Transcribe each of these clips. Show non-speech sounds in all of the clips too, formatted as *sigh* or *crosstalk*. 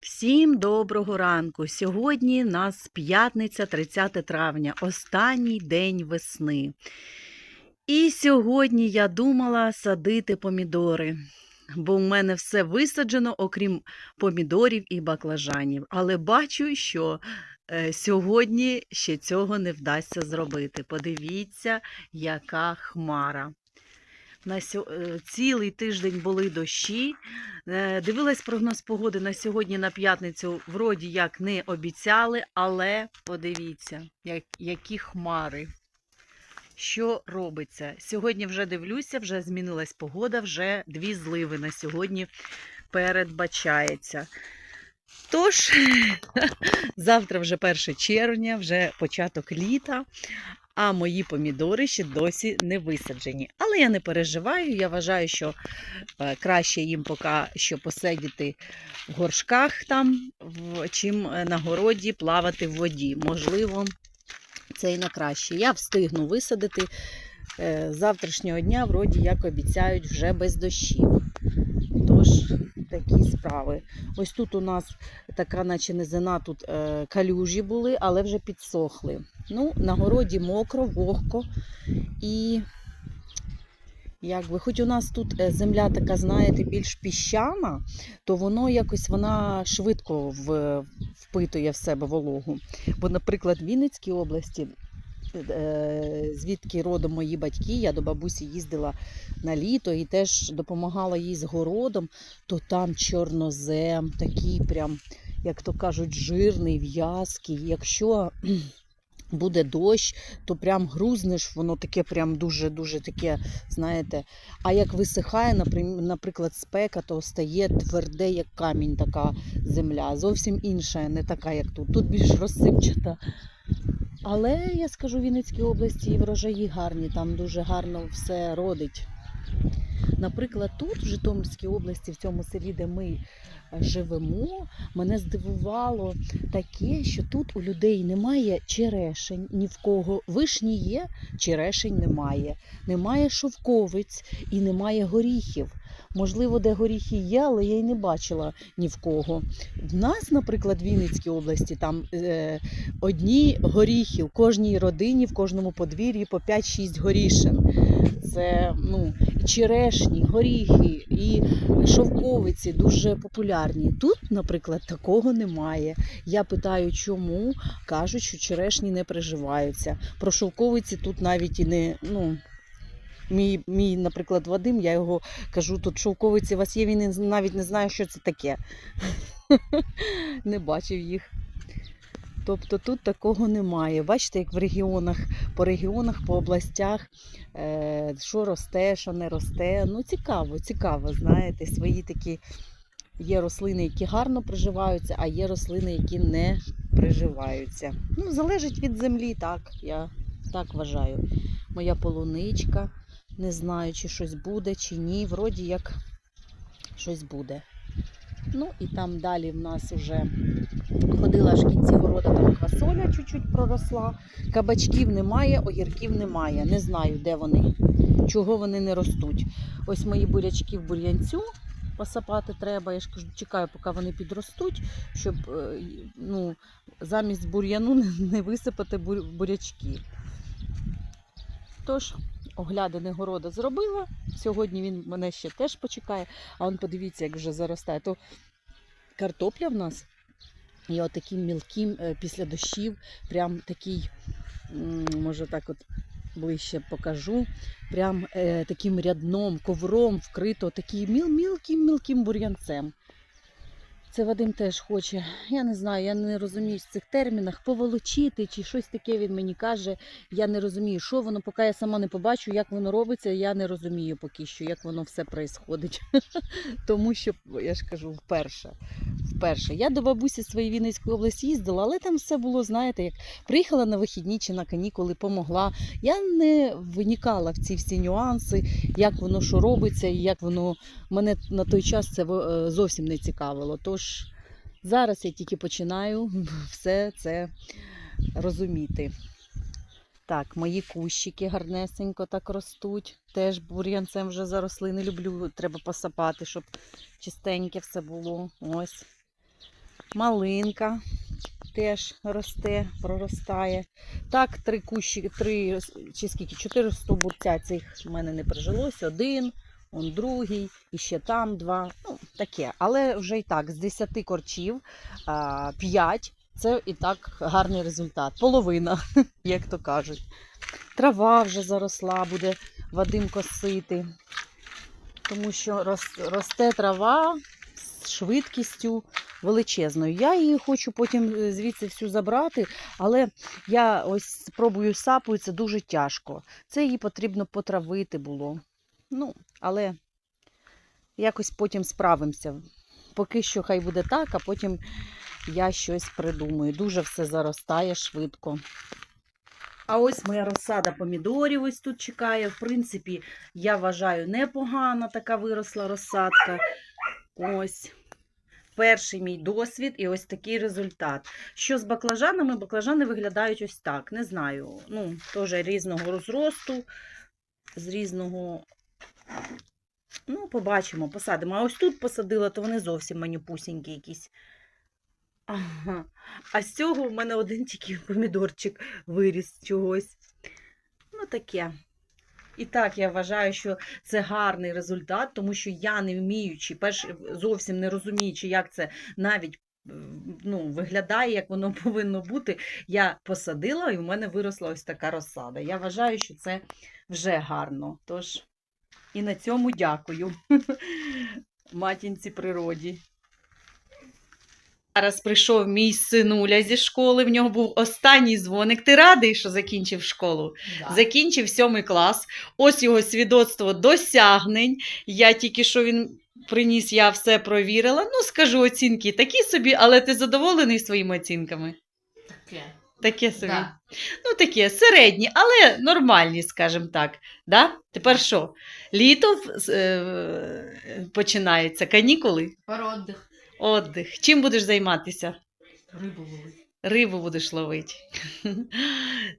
Всім доброго ранку! Сьогодні у нас п'ятниця, 30 травня, останній день весни. І сьогодні я думала садити помідори, бо в мене все висаджено, окрім помідорів і баклажанів. Але бачу, що е, сьогодні ще цього не вдасться зробити. Подивіться, яка хмара. На сьо- е, цілий тиждень були дощі. Е, Дивилась прогноз погоди на сьогодні, на п'ятницю, вроді як не обіцяли, але подивіться, як, які хмари. Що робиться? Сьогодні вже дивлюся, вже змінилась погода, вже дві зливи на сьогодні передбачається. Тож, *laughs* завтра вже 1 червня, вже початок літа, а мої помідори ще досі не висаджені. Але я не переживаю, я вважаю, що е, краще їм поки що посидіти в горшках там, чим е, на городі плавати в воді. Можливо, це і на краще. Я встигну висадити е, завтрашнього дня, вроді як обіцяють, вже без дощів. Тож, такі справи. Ось тут у нас така, наче низина, тут е, калюжі були, але вже підсохли. Ну, на городі мокро, вогко і Якби, хоч у нас тут е, земля така, знаєте, більш піщана, то воно якось вона швидко впитує в себе вологу. Бо, наприклад, в Вінницькій області, звідки родом мої батьки, я до бабусі їздила на літо і теж допомагала їй з городом, то там чорнозем, такий прям, як то кажуть, жирний, в'язкий. Якщо *clears throat* буде дощ, то прям грузнеш, воно таке прям дуже-дуже таке, знаєте. А як висихає, наприклад, спека, то стає тверде, як камінь, така земля. Зовсім інша, не така, як тут. Тут більш розсипчата. Але я скажу, в Вінницькій області врожаї гарні, там дуже гарно все родить. Наприклад, тут, в Житомирській області, в цьому селі, де ми е, живемо, мене здивувало таке, що тут у людей немає черешень ні в кого. Вишні є, черешень немає. Немає шовковиць і немає горіхів. Можливо, де горіхи є, але я й не бачила ні в кого. В нас, наприклад, в Вінницькій області, там е, одні горіхи в кожній родині, в кожному подвір'ї по 5-6 горішин. Це ну, черешні, горіхи і шовковиці дуже популярні. Тут, наприклад, такого немає. Я питаю, чому кажуть, що черешні не приживаються. Про шовковиці тут навіть і не. ну, Мій, мій, наприклад, Вадим, я його кажу, тут шовковиці у вас є, він навіть не знає, що це таке. *laughs* Не бачив їх. Тобто тут такого немає. Бачите, як в регіонах, по регіонах, по областях, е, що росте, що не росте. Ну, цікаво, цікаво, знаєте, свої такі є рослини, які гарно приживаються, а є рослини, які не приживаються. Ну, залежить від землі, так, я так вважаю. Моя полуничка, не знаю, чи щось буде, чи ні. Вроді як щось буде. Ну і там далі в нас вже ходила аж в кінці города, там квасоля чуть-чуть проросла. Кабачків немає, огірків немає. Не знаю, де вони, чого вони не ростуть. Ось мої бурячки в бур'янцю посапати треба. Я ж кажу, чекаю, поки вони підростуть, щоб е, ну, замість бур'яну *laughs* не висипати бурячки. Тож, оглядини города зробила. Сьогодні він мене ще теж почекає. А он подивіться, як вже заростає. То картопля в нас. І отаким мілким е, після дощів, прям такий, може так от ближче покажу, прям е, таким рядном, ковром вкрито таким міл мілким мілким бур'янцем. Це Вадим теж хоче. Я не знаю, я не розумію в цих термінах поволочити чи щось таке він мені каже. Я не розумію, що воно, поки я сама не побачу, як воно робиться, я не розумію поки що, як воно все відбувається. *laughs* Тому що, я ж кажу, вперше. Вперше. Я до бабусі своєї Вінницької області їздила, але там все було, знаєте, як приїхала на вихідні чи на канікули, помогла. Я не виникала в ці всі нюанси, як воно що робиться, і як воно мене на той час це е, зовсім не цікавило. Тож зараз я тільки починаю *laughs* все це розуміти. Так, мої кущики гарнесенько так ростуть. Теж бур'янцем вже заросли. Не люблю, треба посапати, щоб чистеньке все було. Ось. малинка теж росте, проростає. Так, три кущі, три чи скільки, чотири стовбурця цих в мене не прижилось. Один, он другий, і ще там два. Ну, таке. Але вже і так, з 10 корчів 5 це і так гарний результат. Половина, *laughs* як то кажуть. Трава вже заросла, буде Вадим косити. Тому що росте трава з швидкістю величезною. Я її хочу потім е, звідси всю забрати, але я ось спробую сапою, це дуже тяжко. Це її потрібно потравити було. Ну, але якось потім справимося. Поки що хай буде так, а потім я щось придумаю. Дуже все заростає швидко. А ось моя розсада помідорів ось тут чекає. В принципі, я вважаю, непогана така виросла розсадка. Ось. Перший мій досвід і ось такий результат. Що з баклажанами? Баклажани виглядають ось так. Не знаю. Ну, теж різного розросту, з різного. Ну, побачимо, посадимо. А ось тут посадила, то вони зовсім манюпусінькі якісь. Ага. А з цього в мене один тільки помідорчик виріс чогось. Ну, таке. І так, я вважаю, що це гарний результат, тому що я не вміючи, перш зовсім не розуміючи, як це навіть ну, виглядає, як воно *laughs* повинно бути, я посадила і в мене виросла ось така розсада. Я вважаю, що це вже гарно. Тож і на цьому дякую *laughs* матінці природі. Зараз прийшов мій синуля зі школи, в нього був останній дзвоник. Ти радий, що закінчив школу? Да. Закінчив сьомий клас. Ось його свідоцтво досягнень. Я тільки що він приніс, я все провірила. Ну, скажу, оцінки такі собі, але ти задоволений своїми оцінками? Таке. Таке собі. Да. Ну, таке, середні, але нормальні, скажімо так. Да? Тепер що? Літо е, починається, канікули, Тепер отдих. отдих. Чим будеш займатися? Рибу ловить. Рибу будеш ловити. *laughs*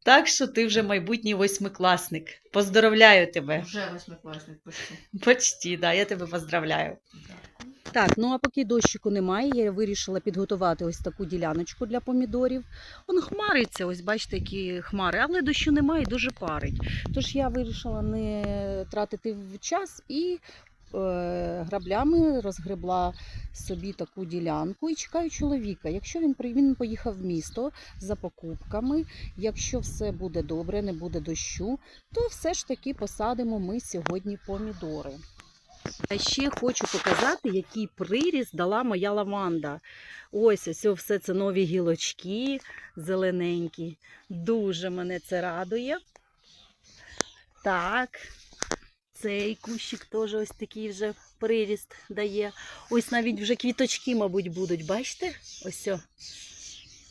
Так що ти вже майбутній восьмикласник. Поздоровляю тебе. Вже восьмикласник почти. Почти, да, я тебе поздравляю. Так, ну а поки дощику немає, я вирішила підготувати ось таку діляночку для помідорів. Он хмариться, ось бачите, які хмари, але дощу немає, і дуже парить. Тож я вирішила не тратити в час і граблями розгребла собі таку ділянку і чекаю чоловіка. Якщо він він поїхав в місто за покупками, якщо все буде добре, не буде дощу, то все ж таки посадимо ми сьогодні помідори. А ще хочу показати, який приріст дала моя лаванда. Ось ось все це нові гілочки зелененькі. Дуже мене це радує. Так, цей кущик теж ось такий вже приріст дає. Ось навіть вже квіточки, мабуть, будуть. Бачите? Ось.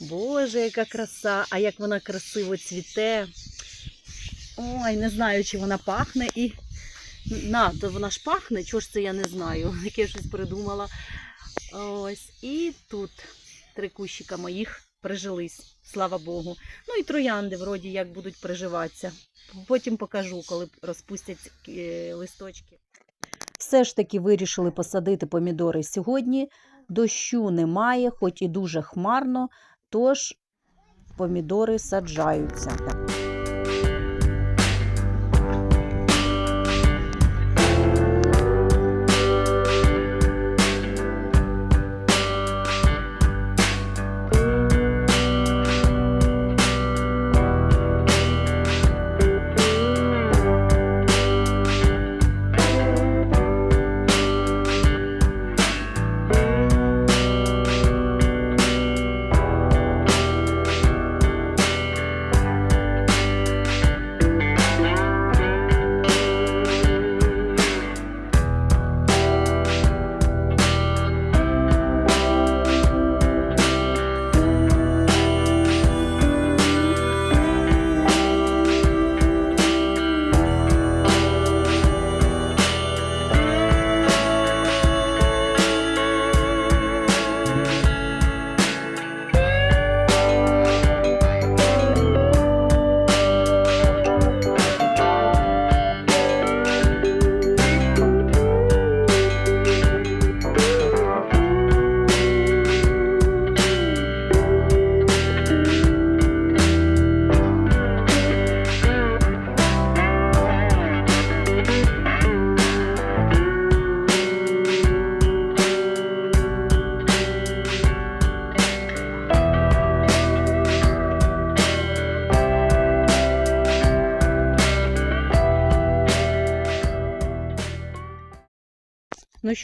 Боже, яка краса! А як вона красиво цвіте. Ой, не знаю, чи вона пахне і на, то вона ж пахне, чого ж це я не знаю, *laughs* яке щось придумала. Ось, і тут три кущика моїх прижились, слава Богу. Ну і троянди, вроді, як будуть приживатися. Потім покажу, коли розпустять е, листочки. Все ж таки вирішили посадити помідори сьогодні. Дощу немає, хоч і дуже хмарно, тож помідори саджаються.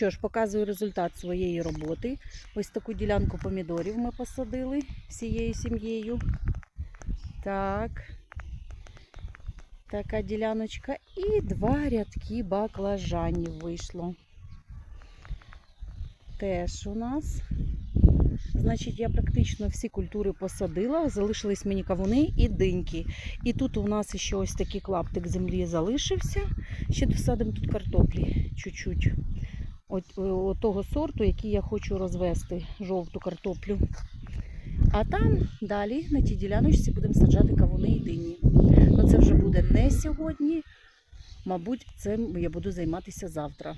Що ж, показую результат своєї роботи. Ось таку ділянку помідорів ми посадили всією сім'єю. Так. Така діляночка. І два рядки баклажанів вийшло. Теж у нас. Значить, я практично всі культури посадила, залишились мені кавуни і диньки. І тут у нас ще ось такий клаптик землі залишився. Ще досадимо тут картоплі чуть-чуть. От, е, от того сорту, який я хочу розвести, жовту картоплю. А там далі на тій діляночці будемо саджати кавуни і дині. Ну це вже буде не сьогодні. Мабуть, цим я буду займатися завтра.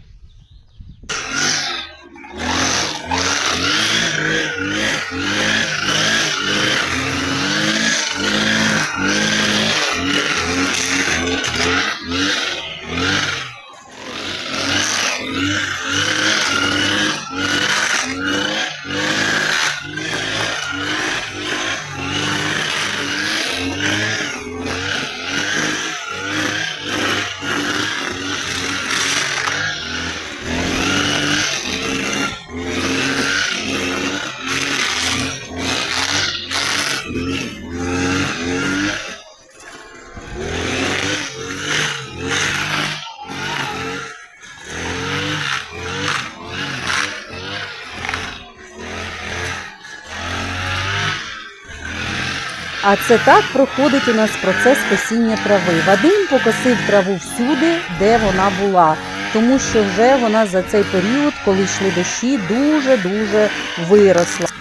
Це так проходить у нас процес косіння трави. Вадим покосив траву всюди, де вона була, тому що вже вона за цей період, коли йшли дощі, дуже-дуже виросла.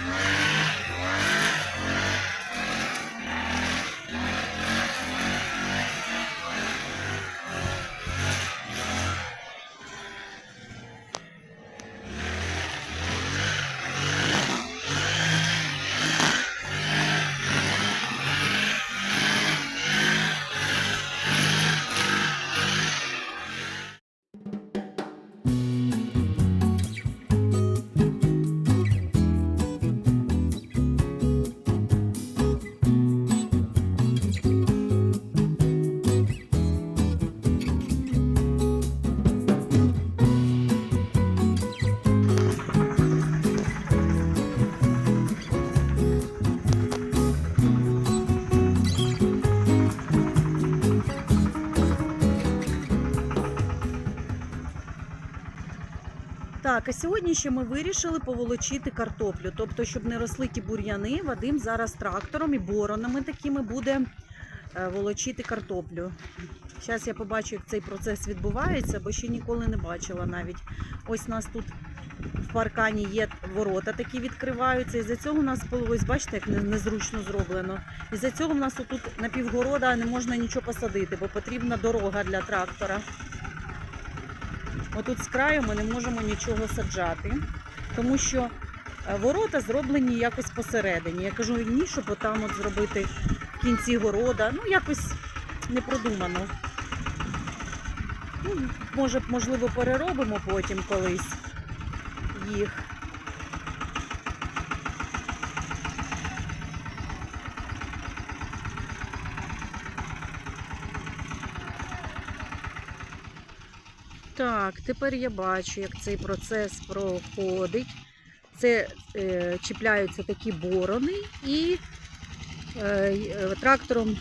Так, а сьогодні ще ми вирішили поволочити картоплю. Тобто, щоб не росли ті бур'яни, Вадим зараз трактором і боронами такими буде е, волочити картоплю. Зараз я побачу, як цей процес відбувається, бо ще ніколи не бачила навіть. Ось нас тут в паркані є ворота, такі відкриваються. І за цього у нас ось бачите, як не- незручно зроблено. І за цього в нас отут на півгорода не можна нічого посадити, бо потрібна дорога для трактора. Отут з краю ми не можемо нічого саджати, тому що е, ворота зроблені якось посередині. Я кажу, ні, щоб отам от зробити в кінці города. Ну, якось не продумано. Ну, може, можливо, переробимо потім колись їх. Так, тепер я бачу, як цей процес проходить. Це е, чіпляються такі борони, і е, е, трактором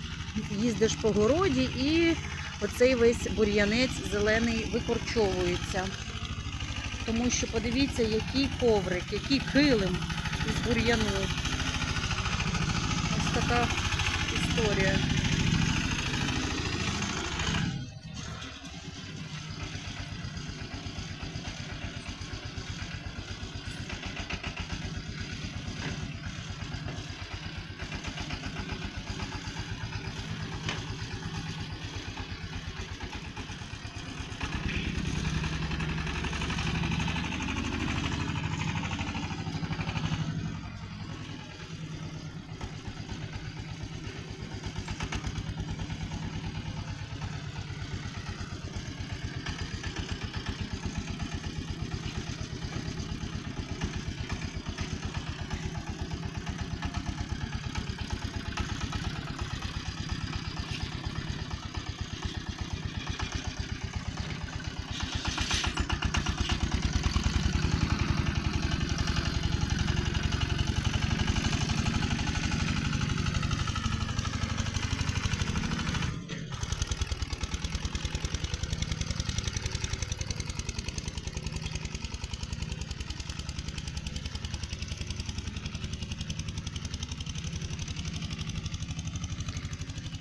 їздиш по городі, і оцей весь бур'янець зелений викорчовується. Тому що подивіться, який коврик, який килим із бур'яну. Ось така історія.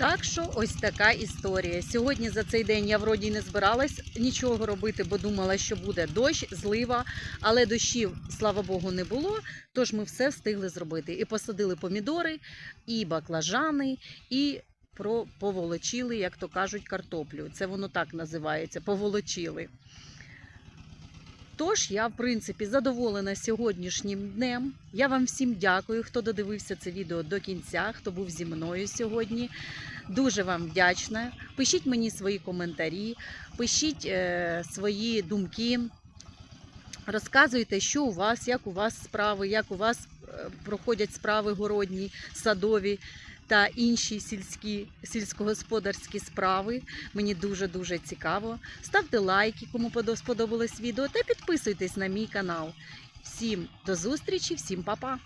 Так що ось така історія. Сьогодні за цей день я вроді не збиралась нічого робити, бо думала, що буде дощ, злива, але дощів, слава Богу, не було. Тож ми все встигли зробити. І посадили помідори, і баклажани, і поволочили, як то кажуть, картоплю. Це воно так називається поволочили. Тож я, в принципі, задоволена сьогоднішнім днем. Я вам всім дякую, хто додивився це відео до кінця, хто був зі мною сьогодні. Дуже вам вдячна. Пишіть мені свої коментарі, пишіть е, свої думки. Розказуйте, що у вас, як у вас справи, як у вас е, проходять справи городні, садові та інші сільські сільськогосподарські справи. Мені дуже дуже цікаво. Ставте лайки, кому сподобалось відео, та підписуйтесь на мій канал. Всім до зустрічі, всім па-па!